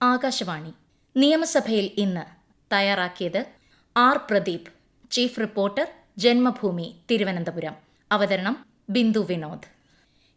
ആകാശവാണി. നിയമസഭയിൽ ഇന്ന് തയ്യാറാക്കിയത് R Pradeep chief reporter Janmabhumi Thiruvananthapuram. അവതരണം ബിന്ദു വിനോദ്.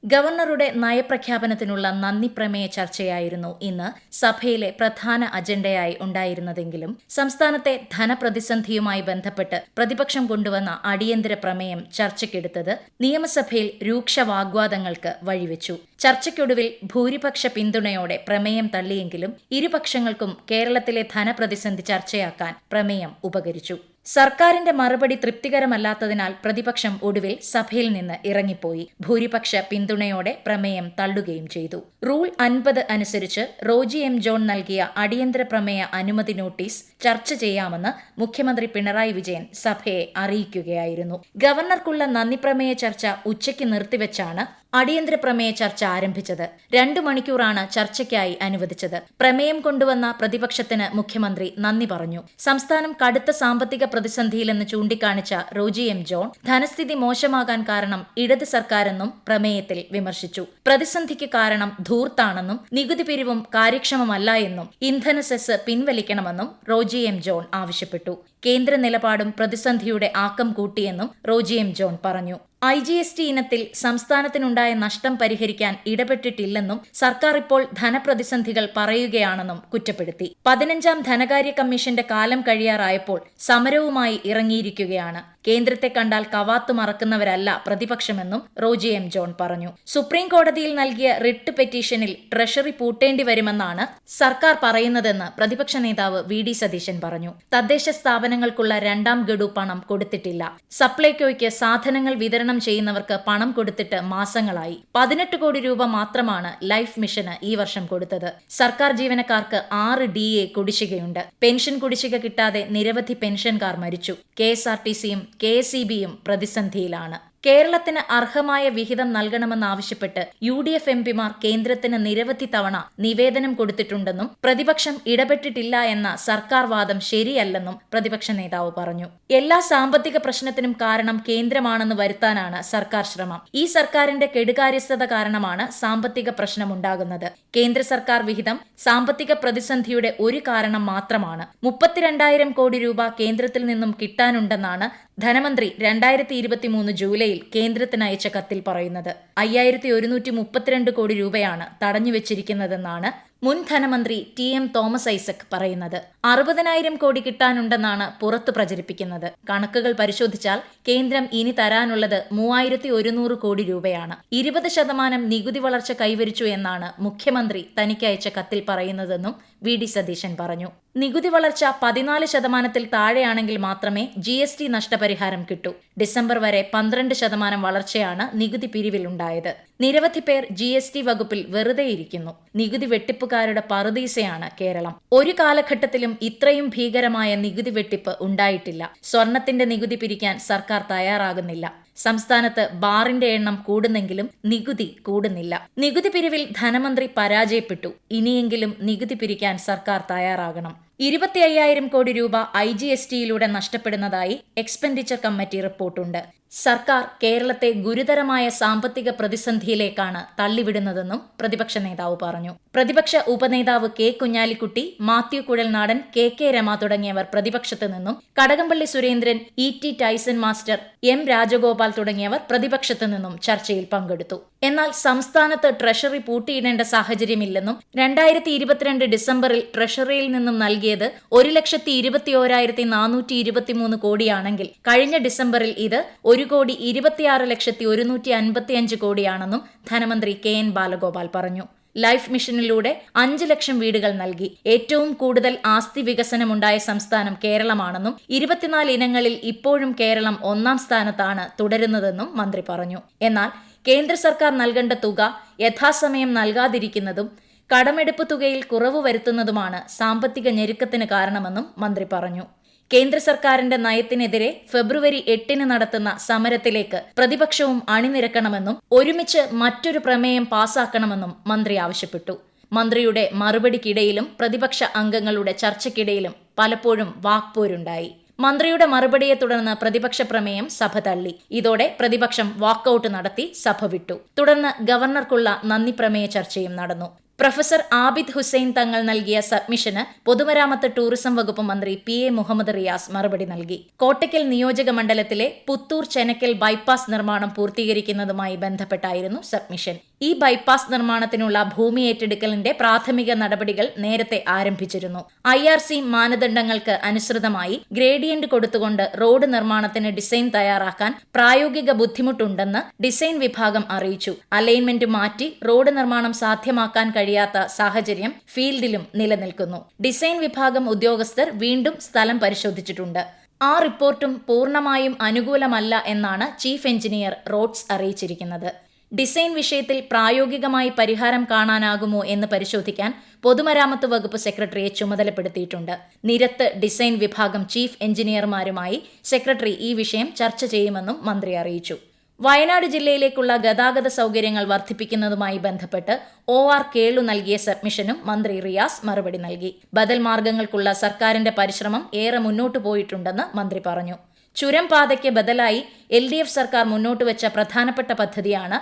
ഗവർണറുടെ നയപ്രഖ്യാപനത്തിനുള്ള നന്ദി പ്രമേയ ചർച്ചയായിരുന്നു ഇന്ന് സഭയിലെ പ്രധാന അജണ്ടയായി ഉണ്ടായിരുന്നതെങ്കിലും സംസ്ഥാനത്തെ ധനപ്രതിസന്ധിയുമായി ബന്ധപ്പെട്ട് പ്രതിപക്ഷം കൊണ്ടുവന്ന അടിയന്തര പ്രമേയം ചർച്ചയ്ക്കെടുത്തത് നിയമസഭയിൽ രൂക്ഷ വാഗ്വാദങ്ങൾക്ക് വഴിവെച്ചു. ചർച്ചയ്ക്കൊടുവിൽ ഭൂരിപക്ഷ പിന്തുണയോടെ പ്രമേയം തള്ളിയെങ്കിലും ഇരുപക്ഷങ്ങൾക്കും കേരളത്തിലെ ധനപ്രതിസന്ധി ചർച്ചയാക്കാൻ പ്രമേയം ഉപകരിച്ചു. സർക്കാരിന്റെ മറുപടി തൃപ്തികരമല്ലാത്തതിനാൽ പ്രതിപക്ഷം ഒടുവിൽ സഭയിൽ നിന്ന് ഇറങ്ങിപ്പോയി. ഭൂരിപക്ഷ പിന്തുണയോടെ പ്രമേയം തള്ളുകയും ചെയ്തു. റൂൾ അൻപത് അനുസരിച്ച് റോജി എം ജോൺ നൽകിയ അടിയന്തര പ്രമേയ അനുമതി നോട്ടീസ് ചർച്ച ചെയ്യാമെന്ന് മുഖ്യമന്ത്രി പിണറായി വിജയൻ സഭയെ അറിയിക്കുകയായിരുന്നു. ഗവർണർക്കുള്ള നന്ദിപ്രമേയ ചർച്ച ഉച്ചയ്ക്ക് നിർത്തിവെച്ചാണ് അടിയന്തര പ്രമേയ ചർച്ച ആരംഭിച്ചത്. രണ്ടു മണിക്കൂറാണ് ചർച്ചയ്ക്കായി അനുവദിച്ചത്. പ്രമേയം കൊണ്ടുവന്ന പ്രതിപക്ഷത്തിന് മുഖ്യമന്ത്രി നന്ദി പറഞ്ഞു. സംസ്ഥാനം കടുത്ത സാമ്പത്തിക പ്രതിസന്ധിയിലെന്ന് ചൂണ്ടിക്കാണിച്ച റോജി എം ജോൺ ധനസ്ഥിതി മോശമാകാൻ കാരണം ഇടത് സർക്കാരെന്നും പ്രമേയത്തിൽ വിമർശിച്ചു. പ്രതിസന്ധിക്ക് കാരണം ധൂർത്താണെന്നും നികുതി പിരിവും കാര്യക്ഷമമല്ല എന്നും ഇന്ധന സെസ് പിൻവലിക്കണമെന്നും റോജി എം ജോൺ ആവശ്യപ്പെട്ടു. കേന്ദ്ര നിലപാടും പ്രതിസന്ധിയുടെ ആക്കം കൂട്ടിയെന്നും റോജി എം ജോൺ പറഞ്ഞു. ഐ ജി എസ് ടി ഇനത്തിൽ സംസ്ഥാനത്തിനുണ്ടായ നഷ്ടം പരിഹരിക്കാൻ ഇടപെട്ടിട്ടില്ലെന്നും സർക്കാർ ഇപ്പോൾ ധനപ്രതിസന്ധികൾ പറയുകയാണെന്നും കുറ്റപ്പെടുത്തി. പതിനഞ്ചാം ധനകാര്യ കമ്മീഷന്റെ കാലം കഴിയാറായപ്പോൾ സമരവുമായി ഇറങ്ങിയിരിക്കുകയാണ്. കേന്ദ്രത്തെ കണ്ടാൽ കവാത്തു മറക്കുന്നവരല്ല പ്രതിപക്ഷമെന്നും റോജി എം ജോൺ പറഞ്ഞു. സുപ്രീം കോടതിയിൽ നൽകിയ റിട്ട് പെറ്റീഷനിൽ ട്രഷറി പൂട്ടേണ്ടി വരുമെന്നാണ് സർക്കാർ പറയുന്നതെന്ന് പ്രതിപക്ഷ നേതാവ് വി ഡി സതീശൻ പറഞ്ഞു. തദ്ദേശ സ്ഥാപനങ്ങൾക്കുള്ള രണ്ടാം ഗഡു പണം കൊടുത്തിട്ടില്ല. സപ്ലൈകോയ്ക്ക് സാധനങ്ങൾ വിതരണം ചെയ്യുന്നവർക്ക് പണം കൊടുത്തിട്ട് മാസങ്ങളായി. പതിനെട്ട് കോടി രൂപ മാത്രമാണ് ലൈഫ് മിഷന് ഈ വർഷം കൊടുത്തത്. സർക്കാർ ജീവനക്കാർക്ക് ആറ് ഡി എ കുടിശ്ശികയുണ്ട്. പെൻഷൻ കുടിശ്ശിക കിട്ടാതെ നിരവധി പെൻഷൻകാർ മരിച്ചു. കെ എസ് ആർ ടി സിയും കെ എസ് ഇ ബിയും പ്രതിസന്ധിയിലാണ്. കേരളത്തിന് അർഹമായ വിഹിതം നൽകണമെന്നാവശ്യപ്പെട്ട് യു ഡി എഫ് എംപിമാർ കേന്ദ്രത്തിന് നിരവധി തവണ നിവേദനം കൊടുത്തിട്ടുണ്ടെന്നും പ്രതിപക്ഷം ഇടപെട്ടിട്ടില്ല എന്ന സർക്കാർ വാദം ശരിയല്ലെന്നും പ്രതിപക്ഷ നേതാവ് പറഞ്ഞു. എല്ലാ സാമ്പത്തിക പ്രശ്നത്തിനും കാരണം കേന്ദ്രമാണെന്ന് വരുത്താനാണ് സർക്കാർ ശ്രമം. ഈ സർക്കാരിന്റെ കെടുകാര്യസ്ഥത കാരണമാണ് സാമ്പത്തിക പ്രശ്നമുണ്ടാകുന്നത്. കേന്ദ്ര സർക്കാർ വിഹിതം സാമ്പത്തിക പ്രതിസന്ധിയുടെ ഒരു കാരണം മാത്രമാണ്. മുപ്പത്തിരണ്ടായിരം കോടി രൂപ കേന്ദ്രത്തിൽ നിന്നും കിട്ടാനുണ്ടെന്നാണ് ധനമന്ത്രി രണ്ടായിരത്തി ഇരുപത്തി മൂന്ന് ജൂലൈയിൽ കേന്ദ്രത്തിന് അയച്ച കത്തിൽ പറയുന്നത് അയ്യായിരത്തി ഒരുന്നൂറ്റി മുപ്പത്തിരണ്ട് കോടി രൂപയാണ് തടഞ്ഞുവച്ചിരിക്കുന്നതെന്നാണ് മുൻ ധനമന്ത്രി ടി എം തോമസ് ഐസക് പറയുന്നത്. അറുപതിനായിരം കോടി കിട്ടാനുണ്ടെന്നാണ് പുറത്തു പ്രചരിപ്പിക്കുന്നത്. കണക്കുകൾ പരിശോധിച്ചാൽ കേന്ദ്രം ഇനി തരാനുള്ളത് മൂവായിരത്തി ഒരുന്നൂറ് കോടി രൂപയാണ്. ഇരുപത് ശതമാനം നികുതി വളർച്ച കൈവരിച്ചു എന്നാണ് മുഖ്യമന്ത്രി തനിക്കയച്ച കത്തിൽ പറയുന്നതെന്നും വി ഡി സതീശൻ പറഞ്ഞു. നികുതി വളർച്ച പതിനാല് ശതമാനത്തിൽ താഴെയാണെങ്കിൽ മാത്രമേ ജി എസ് ടി നഷ്ടപരിഹാരം കിട്ടൂ. ഡിസംബർ വരെ പന്ത്രണ്ട് ശതമാനം വളർച്ചയാണ് നികുതി പിരിവിലുണ്ടായത്. നിരവധി പേർ ജി എസ് ടി വകുപ്പിൽ വെറുതെയിരിക്കുന്നു. നികുതി വെട്ടിപ്പുകാരുടെ പറുദീസയാണ് കേരളം. ഒരു കാലഘട്ടത്തിലും ഇത്രയും ഭീകരമായ നികുതി വെട്ടിപ്പ് ഉണ്ടായിട്ടില്ല. സ്വർണത്തിന്റെ നികുതി പിരിക്കാൻ സർക്കാർ തയ്യാറാകുന്നില്ല. സംസ്ഥാനത്ത് ബാറിന്റെ എണ്ണം കൂടുന്നെങ്കിലും നികുതി കൂടുന്നില്ല. നികുതി പിരിവിൽ ധനമന്ത്രി പരാജയപ്പെട്ടു. ഇനിയെങ്കിലും നികുതി പിരിക്കാൻ സർക്കാർ തയ്യാറാകണം. ഇരുപത്തി അയ്യായിരം കോടി രൂപ ഐ ജി എസ് ടിയിലൂടെ നഷ്ടപ്പെടുന്നതായി എക്സ്പെൻഡിച്ചർ കമ്മിറ്റി റിപ്പോർട്ടുണ്ട്. സർക്കാർ കേരളത്തെ ഗുരുതരമായ സാമ്പത്തിക പ്രതിസന്ധിയിലേക്കാണ് തള്ളിവിടുന്നതെന്നും പ്രതിപക്ഷ നേതാവ് പറഞ്ഞു. പ്രതിപക്ഷ ഉപനേതാവ് K Kunhalikutty Mathew Kuzhalnadan K K Rema തുടങ്ങിയവർ പ്രതിപക്ഷത്ത് നിന്നും Kadakampally Surendran E T Tyson master M Rajagopal തുടങ്ങിയവർ പ്രതിപക്ഷത്ത് നിന്നും ചർച്ചയിൽ പങ്കെടുത്തു. എന്നാൽ സംസ്ഥാനത്ത് ട്രഷറി പൂട്ടിയിടേണ്ട സാഹചര്യമില്ലെന്നും രണ്ടായിരത്തി ഇരുപത്തിരണ്ട് ഡിസംബറിൽ ട്രഷറിയിൽ നിന്നും നൽകിയത് ഒരു ലക്ഷത്തി ഇരുപത്തിയോരായിരത്തി നാനൂറ്റി ഇരുപത്തിമൂന്ന് കോടിയാണെങ്കിൽ കഴിഞ്ഞ ഡിസംബറിൽ ഇത് ഒരു കോടി ഇരുപത്തിയാറ് ലക്ഷത്തി ഒരുന്നൂറ്റി അൻപത്തിയഞ്ച് കോടിയാണെന്നും ധനമന്ത്രി കെ എൻ ബാലഗോപാൽ പറഞ്ഞു. ലൈഫ് മിഷനിലൂടെ അഞ്ച് ലക്ഷം വീടുകൾ നൽകി. ഏറ്റവും കൂടുതൽ ആസ്തി വികസനമുണ്ടായ സംസ്ഥാനം കേരളമാണെന്നും ഇരുപത്തിനാല് ഇനങ്ങളിൽ ഇപ്പോഴും കേരളം ഒന്നാം സ്ഥാനത്താണ് തുടരുന്നതെന്നും മന്ത്രി പറഞ്ഞു. എന്നാൽ കേന്ദ്ര സർക്കാർ നൽകേണ്ട തുക യഥാസമയം നൽകാതിരിക്കുന്നതും കടമെടുപ്പ് തുകയിൽ കുറവ് വരുത്തുന്നതുമാണ് സാമ്പത്തിക ഞെരുക്കത്തിന് കാരണമെന്നും മന്ത്രി പറഞ്ഞു. കേന്ദ്ര സർക്കാരിന്റെ നയത്തിനെതിരെ ഫെബ്രുവരി എട്ടിന് നടത്തുന്ന സമരത്തിലേക്ക് പ്രതിപക്ഷവും അണിനിരക്കണമെന്നും ഒരുമിച്ച് മറ്റൊരു പ്രമേയം പാസാക്കണമെന്നും മന്ത്രി ആവശ്യപ്പെട്ടു. മന്ത്രിയുടെ മറുപടിക്കിടയിലും പ്രതിപക്ഷ അംഗങ്ങളുടെ ചർച്ചയ്ക്കിടയിലും പലപ്പോഴും വാക്പോരുണ്ടായി. മന്ത്രിയുടെ മറുപടിയെ തുടർന്ന് പ്രതിപക്ഷ പ്രമേയം സഭ തള്ളി. ഇതോടെ പ്രതിപക്ഷം വാക്കൌട്ട് നടത്തി സഭ വിട്ടു. തുടർന്ന് ഗവർണർക്കുള്ള നന്ദി പ്രമേയ ചർച്ചയും നടന്നു. പ്രൊഫസർ ആബിദ് ഹുസൈൻ തങ്ങൾ നൽകിയ സബ്മിഷന് പൊതുമരാമത്ത് ടൂറിസം വകുപ്പ് മന്ത്രി പി എ മുഹമ്മദ് റിയാസ് മറുപടി നൽകി. കോട്ടയ്ക്കൽ നിയോജക മണ്ഡലത്തിലെ പുത്തൂർ ചെനക്കൽ ബൈപ്പാസ് നിർമ്മാണം പൂർത്തീകരിക്കുന്നതുമായി ബന്ധപ്പെട്ടായിരുന്നു സബ്മിഷൻ. ഈ ബൈപ്പാസ് നിർമ്മാണത്തിനുള്ള ഭൂമി ഏറ്റെടുക്കലിന്റെ പ്രാഥമിക നടപടികൾ നേരത്തെ ആരംഭിച്ചിരുന്നു. ഐ ആർ സി മാനദണ്ഡങ്ങൾക്ക് അനുസൃതമായി ഗ്രേഡിയന്റ് കൊടുത്തുകൊണ്ട് റോഡ് നിർമ്മാണത്തിന് ഡിസൈൻ തയ്യാറാക്കാൻ പ്രായോഗിക ബുദ്ധിമുട്ടുണ്ടെന്ന് ഡിസൈൻ വിഭാഗം അറിയിച്ചു. അലൈൻമെന്റ് മാറ്റി റോഡ് നിർമ്മാണം സാധ്യമാക്കാൻ കഴിയാത്ത സാഹചര്യം ഫീൽഡിലും നിലനിൽക്കുന്നു. ഡിസൈൻ വിഭാഗം ഉദ്യോഗസ്ഥർ വീണ്ടും സ്ഥലം പരിശോധിച്ചിട്ടുണ്ട്. ആ റിപ്പോർട്ടും പൂർണമായും അനുകൂലമല്ല എന്നാണ് ചീഫ് എഞ്ചിനീയർ റോഡ്സ് അറിയിച്ചിരിക്കുന്നത്. ഡിസൈൻ വിഷയത്തിൽ പ്രായോഗികമായി പരിഹാരം കാണാനാകുമോ എന്ന് പരിശോധിക്കാൻ പൊതുമരാമത്ത് വകുപ്പ് സെക്രട്ടറിയെ ചുമതലപ്പെടുത്തിയിട്ടുണ്ട്. നിരത്ത് ഡിസൈൻ വിഭാഗം ചീഫ് എഞ്ചിനീയർമാരുമായി സെക്രട്ടറി ഈ വിഷയം ചർച്ച ചെയ്യുമെന്നും മന്ത്രി അറിയിച്ചു. വയനാട് ജില്ലയിലേക്കുള്ള ഗതാഗത സൗകര്യങ്ങൾ വർദ്ധിപ്പിക്കുന്നതുമായി ബന്ധപ്പെട്ട് ഒ ആർ കേളു നൽകിയ സബ്മിഷനും മന്ത്രി റിയാസ് മറുപടി നൽകി. ബദൽ മാർഗങ്ങൾക്കുള്ള സർക്കാരിന്റെ പരിശ്രമം ഏറെ മുന്നോട്ടു പോയിട്ടുണ്ടെന്ന് മന്ത്രി പറഞ്ഞു. ചുരം പാതയ്ക്ക് ബദലായി എൽ സർക്കാർ മുന്നോട്ട് വെച്ച പ്രധാനപ്പെട്ട പദ്ധതിയാണ്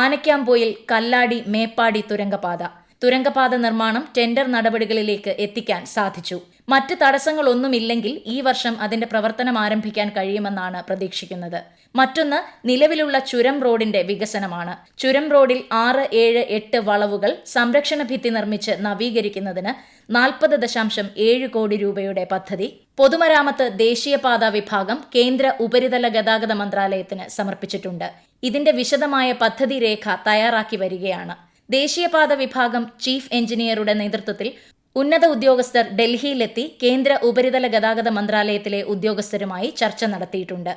ആനക്കാംപോയിൽ കല്ലാടി മേപ്പാടി തുരങ്കപാത. തുരങ്കപാത നിർമ്മാണം ടെൻഡർ നടപടികളിലേക്ക് എത്തിക്കാൻ സാധിച്ചു. മറ്റ് തടസ്സങ്ങളൊന്നുമില്ലെങ്കിൽ ഈ വർഷം അതിന്റെ പ്രവർത്തനം ആരംഭിക്കാൻ കഴിയുമെന്നാണ് പ്രതീക്ഷിക്കുന്നത്. മറ്റൊന്ന് നിലവിലുള്ള ചുരം റോഡിന്റെ വികസനമാണ്. ചുരം റോഡിൽ ആറ് ഏഴ് എട്ട് വളവുകൾ സംരക്ഷണ ഭിത്തി നിർമ്മിച്ച് നവീകരിക്കുന്നതിന് നാൽപ്പത് ദശാംശം ഏഴ് കോടി രൂപയുടെ പദ്ധതി. പൊതുമരാമത്ത് ദേശീയപാത വിഭാഗം കേന്ദ്ര ഉപരിതല ഗതാഗത മന്ത്രാലയത്തിന് സമർപ്പിച്ചിട്ടുണ്ട്. ഇതിന്റെ വിശദമായ പദ്ധതി രേഖ തയ്യാറാക്കി വരികയാണ്. ദേശീയപാത വിഭാഗം ചീഫ് എഞ്ചിനീയറുടെ നേതൃത്വത്തിൽ ഉന്നത ഉദ്യോഗസ്ഥർ ഡൽഹിയിലെത്തി കേന്ദ്ര ഉപരിതല ഗതാഗത മന്ത്രാലയത്തിലെ ഉദ്യോഗസ്ഥരുമായി ചർച്ച നടത്തിയിട്ടുണ്ട്.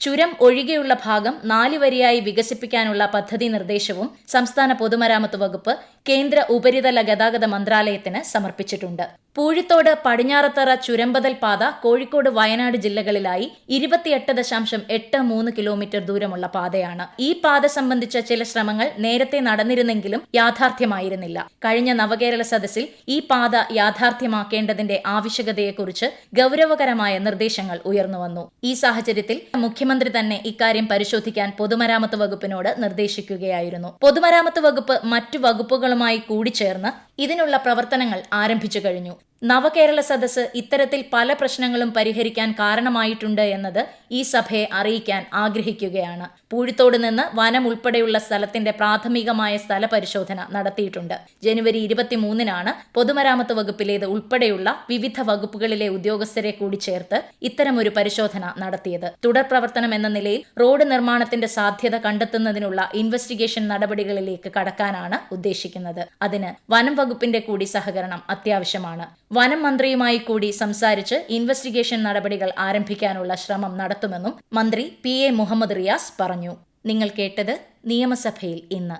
ചുരം ഒഴികെയുള്ള ഭാഗം നാലുവരിയായി വികസിപ്പിക്കാനുള്ള പദ്ധതി നിർദ്ദേശവും സംസ്ഥാന പൊതുമരാമത്ത് വകുപ്പ് കേന്ദ്ര ഉപരിതല ഗതാഗത മന്ത്രാലയത്തിന് സമർപ്പിച്ചിട്ടുണ്ട്. പൂഴിത്തോട് പടിഞ്ഞാറത്തറ ചുരമ്പതൽ പാത കോഴിക്കോട് വയനാട് ജില്ലകളിലായി ഇരുപത്തിയെട്ട് ദശാംശം എട്ട് മൂന്ന് കിലോമീറ്റർ ദൂരമുള്ള പാതയാണ്. ഈ പാത സംബന്ധിച്ച ചില ശ്രമങ്ങൾ നേരത്തെ നടന്നിരുന്നെങ്കിലും യാഥാർത്ഥ്യമായിരുന്നില്ല. കഴിഞ്ഞ നവകേരള സദസ്സിൽ ഈ പാത യാഥാർത്ഥ്യമാക്കേണ്ടതിന്റെ ആവശ്യകതയെക്കുറിച്ച് ഗൌരവകരമായ നിർദ്ദേശങ്ങൾ ഉയർന്നുവന്നു ഈ സാഹചര്യത്തിൽ മുഖ്യമന്ത്രി തന്നെ ഇക്കാര്യം പരിശോധിക്കാൻ പൊതുമരാമത്ത് വകുപ്പിനോട് നിർദ്ദേശിക്കുകയായിരുന്നു. പൊതുമരാമത്ത് വകുപ്പ് മറ്റു വകുപ്പുകളുമായി കൂടിച്ചേർന്ന് ഇതിനുള്ള പ്രവർത്തനങ്ങൾ ആരംഭിച്ചു കഴിഞ്ഞു. നവകേരള സദസ്സ് ഇത്തരത്തിൽ പല പ്രശ്നങ്ങളും പരിഹരിക്കാൻ കാരണമായിട്ടുണ്ട് എന്നത് ഈ സഭയെ അറിയിക്കാൻ ആഗ്രഹിക്കുകയാണ്. പൂഴിത്തോട് നിന്ന് വനം ഉൾപ്പെടെയുള്ള സ്ഥലത്തിന്റെ പ്രാഥമികമായ സ്ഥല പരിശോധന നടത്തിയിട്ടുണ്ട്. ജനുവരി ഇരുപത്തിമൂന്നിനാണ് പൊതുമരാമത്ത് വകുപ്പിലേത് ഉൾപ്പെടെയുള്ള വിവിധ വകുപ്പുകളിലെ ഉദ്യോഗസ്ഥരെ കൂടി ചേർത്ത് ഇത്തരമൊരു പരിശോധന നടത്തിയത്. തുടർ പ്രവർത്തനം എന്ന നിലയിൽ റോഡ് നിർമ്മാണത്തിന്റെ സാധ്യത കണ്ടെത്തുന്നതിനുള്ള ഇൻവെസ്റ്റിഗേഷൻ നടപടികളിലേക്ക് കടക്കാനാണ് ഉദ്ദേശിക്കുന്നത്. അതിന് വനം വകുപ്പിന്റെ കൂടി സഹകരണം അത്യാവശ്യമാണ്. വനം മന്ത്രിയുമായി കൂടി സംസാരിച്ച് ഇൻവെസ്റ്റിഗേഷൻ നടപടികൾ ആരംഭിക്കാനുള്ള ശ്രമം നടത്തുമെന്നും മന്ത്രി പി എ മുഹമ്മദ് റിയാസ് പറഞ്ഞു. നിങ്ങൾ കേട്ടത് നിയമസഭയിൽ ഇന്ന്.